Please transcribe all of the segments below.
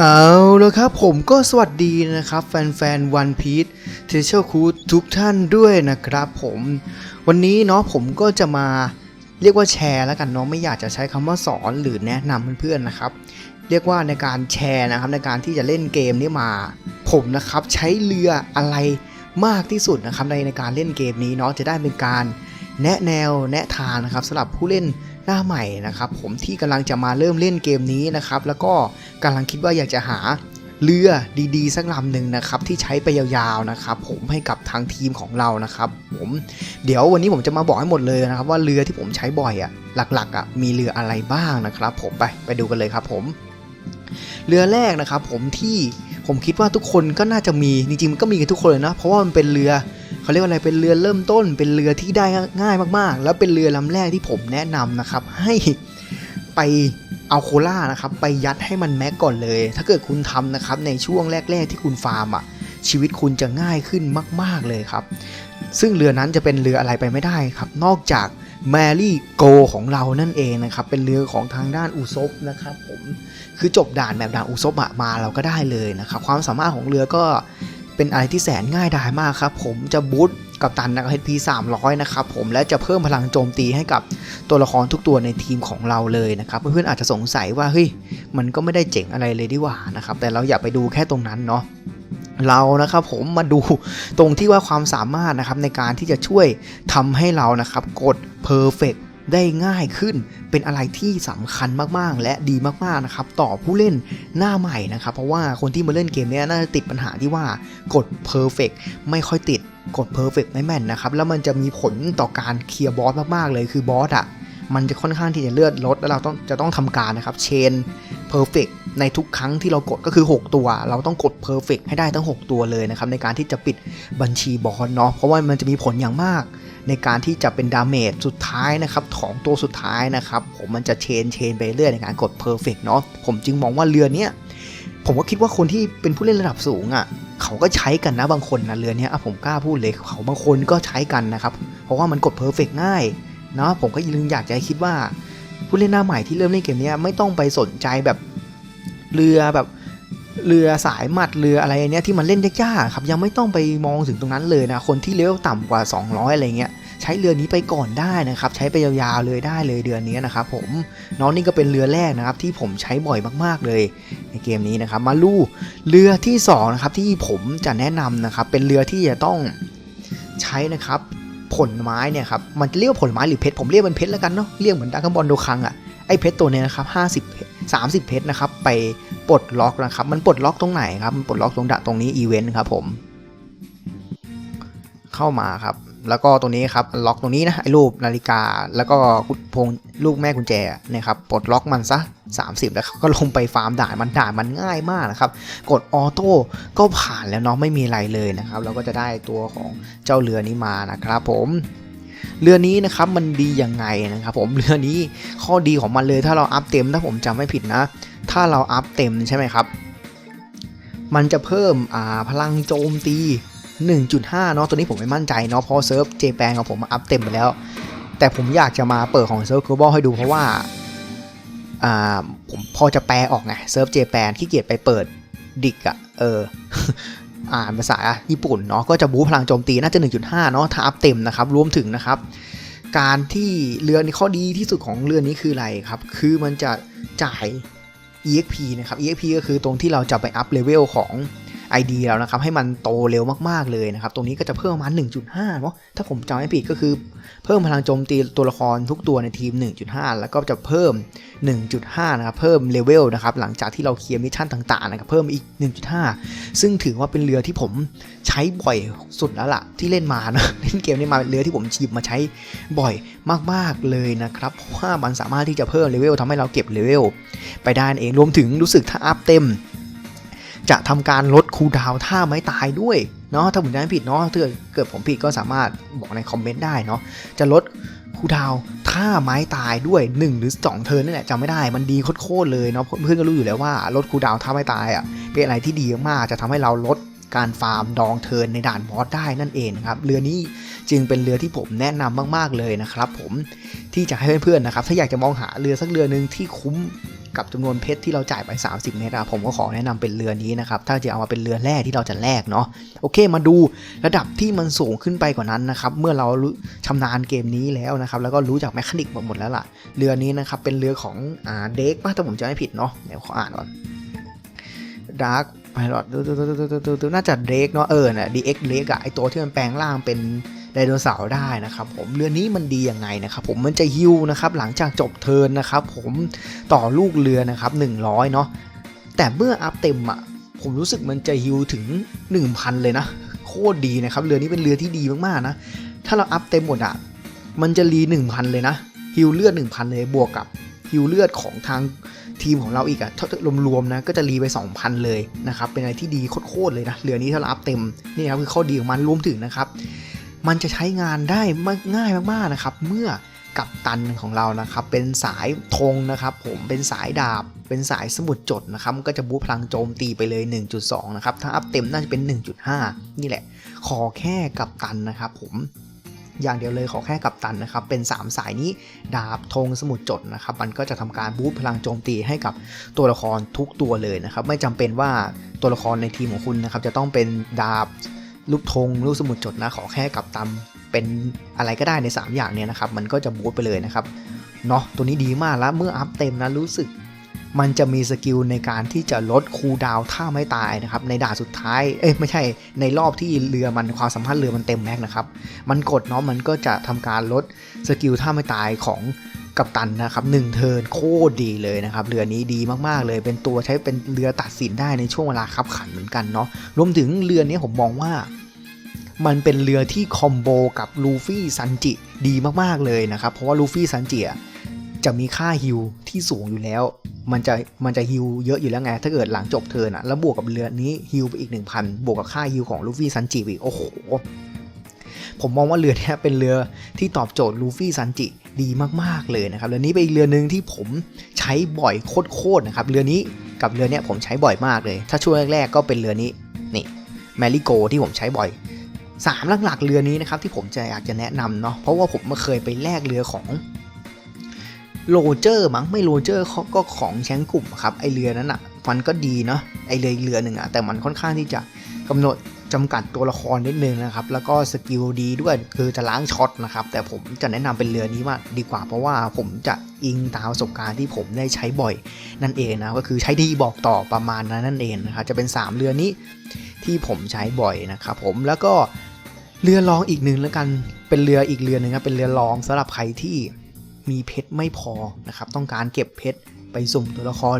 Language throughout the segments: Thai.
เอาแล้วครับผมก็สวัสดีนะครับ แฟนๆ One Piece t e a c h e r c o o ทุกท่านด้วยนะครับผมวันนี้เนาะผมก็จะมาเรียกว่าแชร์แล้วกันเนาะไม่อยากจะใช้คำว่าสอนหรือแนะนำเพื่อนๆนะครับ เรียกว่าในการแชร์นะครับในการที่จะเล่นเกมนี้มา ผมนะครับใช้เรืออะไรมากที่สุดนะครับในในการเล่นเกมนี้เนาะจะได้เป็นการแนะแนวแนะทางนะครับสำหรับผู้เล่น หน้าใหม่นะครับผมที่กำลังจะมาเริ่มเล่นเกมนี้นะครับแล้วก็กำลังคิดว่าอยากจะหาเรือดีๆ สักลำหนึ่งนะครับที่ใช้ไปยาวๆนะครับผมให้กับทางทีมของเรานะครับผมเดี๋ยววันนี้ผมจะมาบอกให้หมดเลยนะครับ ว่าเรือที่ผมใช้บ่อยอะ่ะหลักๆอะ่ะมีเรืออะไรบ้างนะครับ ผมไปไปดูกันเลยครับผมเรือแรกนะครับผมที่ผมคิดว่าทุกคนก็น่าจะมีจริงๆมันก็มีกันทุกคนเลยนะเพราะว่ามันเป็นเรือ เขาเรียกว่าอะไรเป็นเรือเริ่มต้น เป็นเรือที่ได้ง่ายมากๆ แล้วเป็นเรือลำแรกที่ผมแนะนำนะครับ ให้ไปเอาโคล่านะครับ ไปยัดให้มันแม็กก่อนเลย ถ้าเกิดคุณทำนะครับในช่วงแรก ๆ ที่คุณฟาร์มอะชีวิตคุณจะง่ายขึ้นมาก ๆเลยครับ ซึ่งเรือนั้นจะเป็นเรืออะไรไปไม่ได้ครับ นอกจากแมรี่โกของเรานั่นเองนะครับ เป็นเรือของทางด้านอุซบนะครับผม คือจบด่านแบบด่านอุซบมาเราก็ได้เลยนะครับ ความสามารถของเรือก็ เป็นอะไรที่แสนง่ายดายมากครับ ผมจะบูตกับตันนะครับ HP 300 นะครับผมและจะเพิ่มพลังโจมตีให้กับตัวละครทุกตัวในทีมของเราเลยนะครับเพื่อนๆอาจจะสงสัยว่าเฮ้ยมันก็ไม่ได้เจ๋งอะไรเลยดีกว่านะครับแต่เราอย่าไปดูแค่ตรงนั้นเนาะเรานะครับผมมาดูตรงที่ว่าความสามารถนะครับในการที่จะช่วยทำให้เรานะครับกด perfect ได้ง่ายขึ้นเป็นอะไรที่สำคัญมากๆ และดีมากๆนะครับต่อผู้เล่นหน้าใหม่นะครับ เพราะว่าคนที่มาเล่นเกมนี้น่าจะติดปัญหาที่ว่ากด perfect ไม่ค่อยติดกด perfect ไม่แม่นนะครับ แล้วมันจะมีผลต่อการเคลียร์บอสมากๆเลยคือบอสอะมันจะค่อนข้างที่จะเลือดลด แล้วเราต้องจะต้องทำการนะครับเชน perfect ในทุกครั้งที่เรากดก็คือ 6 ตัว เราต้องกด perfect ให้ได้ทั้ง 6 ตัวเลยนะครับในการที่จะปิดบัญชีบอสเนาะเพราะว่ามันจะมีผลอย่างมาก ในการที่จะเป็นดาเมจสุดท้ายนะครับของตัวสุดท้ายนะครับ ผมมันจะเชนเชนไปเรื่อยในการกด perfect เนาะผมจึงมองว่าเรือเนี้ยผมก็คิดว่าคนที่เป็นผู้เล่นระดับสูงอะ่ะเขาก็ใช้กันนะบางคนนะเรือเนี้ยผมกล้าพูดเลยเขาบางคนก็ใช้กันนะครับ เพราะว่ามันกด perfect ง่ายเนาะผมก็ยังอยากจะคิดว่าผู้เล่นหน้าใหม่ที่เริ่มเล่นเกมเนี้ยไม่ต้องไปสนใจแบบเรือแบบ เรือสายหมัดเรืออะไรเนี้ยที่มันเล่นยากๆครับยังไม่ต้องไปมองถึงตรงนั้นเลยนะคนที่เลเวลต่ำกว่า 200 อะไรเงี้ยใช้เรือนี้ไปก่อนได้นะครับใช้ไปยาวๆเลยได้เลยเดือนนี้นะครับผมน้องนี่ก็เป็นเรือแรกนะครับที่ผมใช้บ่อยมากๆเลย ในเกมนี้นะครับมาลู่เรือที่สองนะครับที่ผมจะแนะนำนะครับเป็นเรือที่จะต้องใช้นะครับผลไม้เนี่ยครับมันเรียกว่าผลไม้หรือเพชรผมเรียกมันเพชรแล้วกันเนาะเรียกเหมือนดักบอลโดคังอะ ไอเพชรตัวนี้นะครับ50 30เพชรนะครับไปปลดล็อกนะครับ มันปลดล็อกตรงไหนครับ มันปลดล็อกตรงดะตรงนี้อีเวนต์ครับผม เข้ามาครับ แล้วก็ตรงนี้ครับล็อกตรงนี้นะไอ้รูปนาฬิกา แล้วก็พวงลูกแม่กุญแจนี่ยครับปลดล็อกมันซะ 30 แล้วก็ลงไปฟาร์มด่านมันด่านมันง่ายมากนะครับ กดออโต้ก็ผ่านแล้วเนาะไม่มีอะไรเลยนะครับ เราก็จะได้ตัวของเจ้าเรือนี้มานะครับผม เรือนี้นะครับมันดียังไงนะครับผมเรือนี้ข้อดีของมันเลยถ้าเราอัพเต็มถ้าผมจำไม่ผิดนะ ถ้าเราอัพเต็มใช่ไหมครับ มันจะเพิ่มพลังโจมตี 1.5 เนาะตัวนี้ผมไม่มั่นใจเนาะเพราะเซิร์ฟเจแปนของผมอัพเต็มไปแล้ว แต่ผมอยากจะมาเปิดของเซิร์ฟ global ให้ดูเพราะว่าอ่าผมพอจะแปลออกไงเซิร์ฟเจแปนขี้เกียจไปเปิดดิกอะเออ อ่านภาษาญี่ปุ่นเนาะก็จะบูพลังโจมตีน่าจะ 1.5 เนาะถ้าอัพเต็มนะครับ รวมถึงนะครับ การที่เรือนี้ข้อดีที่สุดของเรือนี้คืออะไรครับ คือมันจะจ่าย EXP นะครับ EXP ก็คือตรงที่เราจะไปอัพเลเวลของ ID แล้วนะครับให้มันโตเร็วมากๆเลยนะครับตรงนี้ก็จะเพิ่มประมาณ 1.5เนาะถ้าผมจำไม่ผิดก็คือเพิ่มพลังโจมตีตัวละครทุกตัวในทีม 1.5 แล้วก็จะเพิ่ม 1.5 นะครับเพิ่มเลเวลนะครับหลังจากที่เราเคลียร์มิชชั่นต่างๆนะครับเพิ่มอีก 1.5 ซึ่งถือว่าเป็นเรือที่ผมใช้บ่อยสุดแล้วล่ะที่เล่นมานะเล่นเกมนี้มาเป็นเรือที่ผมหยิบมาใช้บ่อยมากๆเลยนะครับเพราะว่ามันสามารถที่จะเพิ่มเลเวลทำให้เราเก็บเลเวลไปได้เองรวมถึงรู้สึกถ้าอัพเต็ม จะทำการลดคูลดาวน์ท่าไม้ตายด้วยเนาะถ้าผมจำไม่ผิดเนาะถ้าเกิดผมผิดก็สามารถบอกในคอมเมนต์ได้เนาะจะลดคูลดาวน์ท่าไม้ตายด้วย 1 หรือ 2 เทิร์นนี่แหละจำไม่ได้มันดีโคตรเลยเนาะเพื่อนก็รู้อยู่แล้วว่าลดคูลดาวน์ท่าไม้ตายอะเป็นอะไรที่ดีมากจะทำให้เราลดการฟาร์มดองเทิร์นในด่านบอสได้นั่นเองนะครับเรือนี้จึงเป็นเรือที่ผมแนะนำมาก ๆเลยนะครับ ผมที่จะให้เพื่อนๆนะครับถ้าอยากจะมองหาเรือสักเรือหนึ่งที่คุ้ม กับจำนวนเพชรที่เราจ่ายไป 30 เมตรอะผมก็ขอแนะนำเป็นเรือนี้นะครับ ถ้าจะเอามาเป็นเรือแรกที่เราจะแลกเนาะโอเค มาดูระดับที่มันสูงขึ้นไปกว่านั้นนะครับ เมื่อเรารู้ชำนาญเกมนี้แล้วนะครับ แล้วก็รู้จักแมคานิกหมดหมดแล้วล่ะ เรือนี้นะครับ เป็นเรือของอ่าเด็กป่ะถ้าผมจะไม่ผิดเนาะเดี๋ยวขออ่านก่อนดาร์กไพลอตน่าจะเด็กเนาะเออน่ะ DX เดกอะไอตัวที่มันแปลงร่างเป็น ไดโนเสาร์ได้นะครับผมเรือนี้มันดียังไงนะครับผมมันจะฮิวนะครับหลังจากจบเทิร์นนะครับผมต่อลูกเรือนะครับ100 เนาะแต่เมื่ออัพเต็มอะผมรู้สึกมันจะฮิวถึง 1,000 เลยนะ โคตรดีนะครับเรือนี้เป็นเรือที่ดีมากๆนะ ถ้าเราอัพเต็มหมดอะมันจะรี 1,000 เลยนะฮิวเลือด 1,000 เลยบวกกับฮิวเลือดของทางทีมของเราอีกอะถ้ารวมๆนะก็จะรีไป 2,000 เลยนะครับเป็นอะไรที่ดีโคตรๆเลยนะเรือนี้ถ้าเราอัพเต็มนี่ครับคือข้อดีของมันรวมถึงนะครับ มันจะใช้งานได้ง่ายมากๆนะครับ เมื่อกับตันของเรานะครับ เป็นสายธงนะครับ ผมเป็นสายดาบ เป็นสายสมุดจดนะครับก็จะบูพลังโจมตีไปเลย 1.2 นะครับ ถ้าอัพเต็มน่าจะเป็น 1.5 นี่แหละ ขอแค่กับตันนะครับ ผมอย่างเดียวเลยขอแค่กับตันนะครับ เป็น 3 สายนี้ดาบธงสมุดจดนะครับ มันก็จะทำการบูพลังโจมตีให้กับตัวละครทุกตัวเลยนะครับ ไม่จำเป็นว่าตัวละครในทีมของคุณนะครับ จะต้องเป็นดาบ รูปธงรูปสมุดจดนะขอแค่กับตำเป็นอะไรก็ได้ใน 3 อย่างเนี้ยนะครับ มันก็จะบูตไปเลยนะครับเนาะตัวนี้ดีมากแล้วเมื่ออัพเต็มนะรู้สึก มันจะมีสกิลในการที่จะลดคูดาวถ้าไม่ตายนะครับ ในด่านสุดท้ายเอ้ยไม่ใช่ในรอบที่เรือมันความสัมพันธ์เรือมันเต็มแม็กนะครับ มันกดเนาะมันก็จะทำการลดสกิลถ้าไม่ตายของ กัปตันนะครับหนึ่งเทินโคตรดีเลยนะครับเรือนี้ดีมากๆเลยเป็นตัวใช้เป็นเรือตัดสินได้ในช่วงเวลาขับขันเหมือนกันเนาะรวมถึงเรือนี้ผมมองว่ามันเป็นเรือที่คอมโบกับลูฟี่ซันจิดีมากๆเลยนะครับ เพราะว่าลูฟี่ซันจิจะมีค่าฮิลที่สูงอยู่แล้ว มันจะมันจะฮิลเยอะอยู่แล้วไง ถ้าเกิดหลังจบเทิร์นอะแล้วบวกกับเรือนี้ฮิลไปอีก 1000 บวกกับค่าฮิลของลูฟี่ซันจิอีก โอ้โห ผมมองว่าเรือเนี้ยเป็นเรือที่ตอบโจทย์ลูฟี่ซันจิดีมากๆเลยนะครับเรือนี้เป็นอีกเรือหนึ่งที่ผมใช้บ่อยโคตรๆนะครับเรือนี้กับเรือเนี้ยผมใช้บ่อยมากเลย ถ้าช่วงแรกๆก็เป็นเรือนี้นี่แมริโกที่ผมใช้บ่อยสามหลักๆเรือนี้นะครับที่ผมจะอยากจะแนะนำเนาะเพราะว่าผมมาเคยไปแลกเรือของโรเจอร์มั้งไม่โรเจอร์เขาก็ของแชงกลุ่มครับไอเรือนั้นอะ่ะมันก็ดีเนาะไอเรือเรือหนึ่งอะ่ะแต่มันค่อนข้างที่จะกำหนด จำกัดตัวละครนิดนึงนะครับ แล้วก็สกิลดีด้วยคือจะล้างช็อตนะครับ แต่ผมจะแนะนำเป็นเรือนี้มากดีกว่า เพราะว่าผมจะอิงตามประสบการณ์ที่ผมได้ใช้บ่อยนั่นเองนะ ก็คือใช้ดีบอกต่อประมาณนั้นนั่นเองนะครับ จะเป็น 3 เรือนี้ที่ผมใช้บ่อยนะครับผม แล้วก็เรือรองอีกหนึ่งแล้วกัน เป็นเรืออีกเรือหนึ่งครับ เป็นเรือรองสำหรับใครที่มีเพชรไม่พอนะครับ ต้องการเก็บเพชรไปสุ่มตัวละคร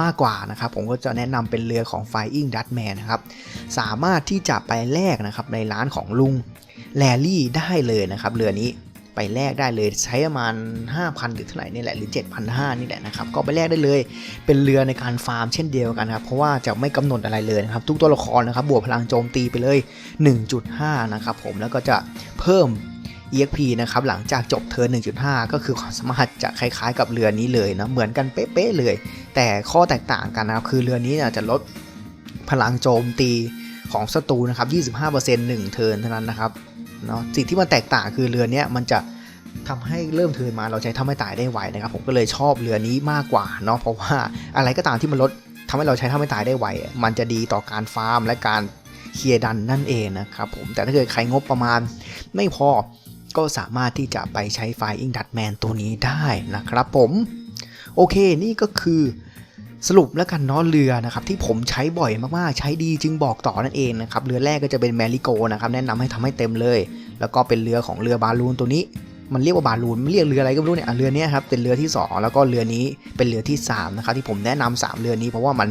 มากกว่านะครับผมก็จะแนะนำเป็นเรือของ Flying Dutchman นะครับสามารถที่จะไปแลกนะครับในร้านของลุงแลลี่ได้เลยนะครับเรือนี้ไปแลกได้เลยใช้ประมาณ 5,000 หรือเท่าไหร่นี่แหละหรือ 7,500 นี่แหละนะครับก็ไปแลกได้เลยเป็นเรือในการฟาร์มเช่นเดียวกันครับเพราะว่าจะไม่กำหนดอะไรเลยนะครับทุกตัวละครนะครับบวกพลังโจมตีไปเลย 1.5 นะครับผมแล้วก็จะเพิ่ม EXP นะครับหลังจากจบเทิร์น1.5 ก็คือความสามารถจะคล้ายๆ กับเรือนี้เลยนะเหมือนกันเป๊ะๆเลย แต่ข้อแตกต่างกันนะครับ คือเรือนี้จะลดพลังโจมตีของศัตรูนะครับ 25% 1 เทิร์นเท่านั้นนะครับเนาะสิ่งที่มันแตกต่างคือเรือนี้มันจะทำให้เริ่มเทิร์นมาเราใช้ทำให้ตายได้ไวนะครับ ผมก็เลยชอบเรือนี้มากกว่าเนาะเพราะว่าอะไรก็ตามที่มันลดทำให้เราใช้ทำให้ตายได้ไวมันจะดีต่อการฟาร์มและการเคลียร์ดันนั่นเองนะครับผมแต่ถ้าเกิดใครงบประมาณไม่พอก็สามารถที่จะไปใช้ไฟอิงดัตแมนตัวนี้ได้นะครับผม โอเคนี่ก็คือ สรุปแล้วกันเนาะเรือนะครับที่ผมใช้บ่อยมากๆ ใช้ดีจึงบอกต่อนั่นเองนะครับเรือแรกก็จะเป็นแมริโกนะครับแนะนำให้ทำให้เต็มเลย แล้วก็เป็นเรือของเรือบาลูนตัวนี้ มันเรียกว่าบาลูนไม่เรียกเรืออะไรก็ไม่รู้เนี่ยเรือนี้ครับเป็นเรือที่ 2 แล้วก็เรือนี้เป็นเรือที่3นะครับที่ผมแนะนำ3เรือนี้เพราะว่ามัน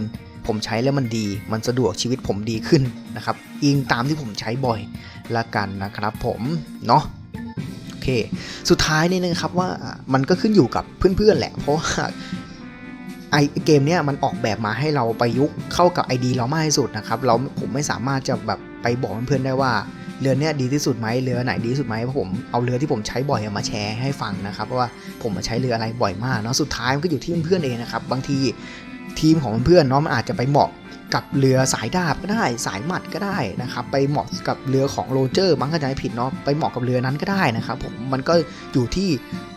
ผมใช้แล้วมันดี มันสะดวกชีวิตผมดีขึ้นนะครับอิงตามที่ผมใช้บ่อยละกันนะครับผมเนาะโอเค สุดท้ายนี่นะครับว่ามันก็ขึ้นอยู่กับเพื่อนๆแหละเพราะว่า ไอเกมเนี้ยมันออกแบบมาให้เราประยุกต์เข้ากับ ID เรามากที่สุดนะครับเราผมไม่สามารถจะแบบไปบอกเพื่อนๆได้ว่าเรือเนี้ยดีที่สุดไหมเรือไหนดีที่สุดไหมเพราะผมเอาเรือที่ผมใช้บ่อยมาแชร์ให้ฟังนะครับว่าผมมาใช้เรืออะไรบ่อยมากเนาะสุดท้ายมันก็อยู่ที่เพื่อนๆเองนะครับบางทีทีมของเพื่อนเนาะมันอาจจะไปเหมาะ กับเรือสายดาบก็ได้ สายหมัดก็ได้นะครับ ไปเหมาะกับเรือของโรเจอร์มั้งก็จะไม่ผิดเนาะไปเหมาะกับเรือนั้นก็ได้นะครับผมมันก็อยู่ที่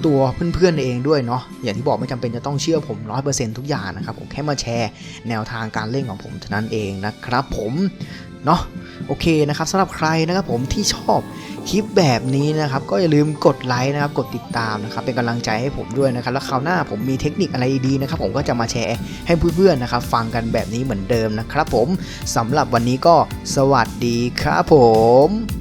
ตัวเพื่อนๆเองด้วยเนาะอย่างที่บอกไม่จำเป็นจะต้องเชื่อผม100%ทุกอย่างนะครับผมแค่มาแชร์แนวทางการเล่นของผมเท่านั้นเองนะครับผม เนาะโอเคนะครับสำหรับใครนะครับผมที่ชอบคลิปแบบนี้นะครับก็อย่าลืมกดไลค์นะครับกดติดตามนะครับเป็นกำลังใจให้ผมด้วยนะครับแล้วคราวหน้าผมมีเทคนิคอะไรดีๆนะครับผมก็จะมาแชร์ให้เพื่อนๆนะครับฟังกันแบบนี้เหมือนเดิมนะครับผมสำหรับวันนี้ก็สวัสดีครับผม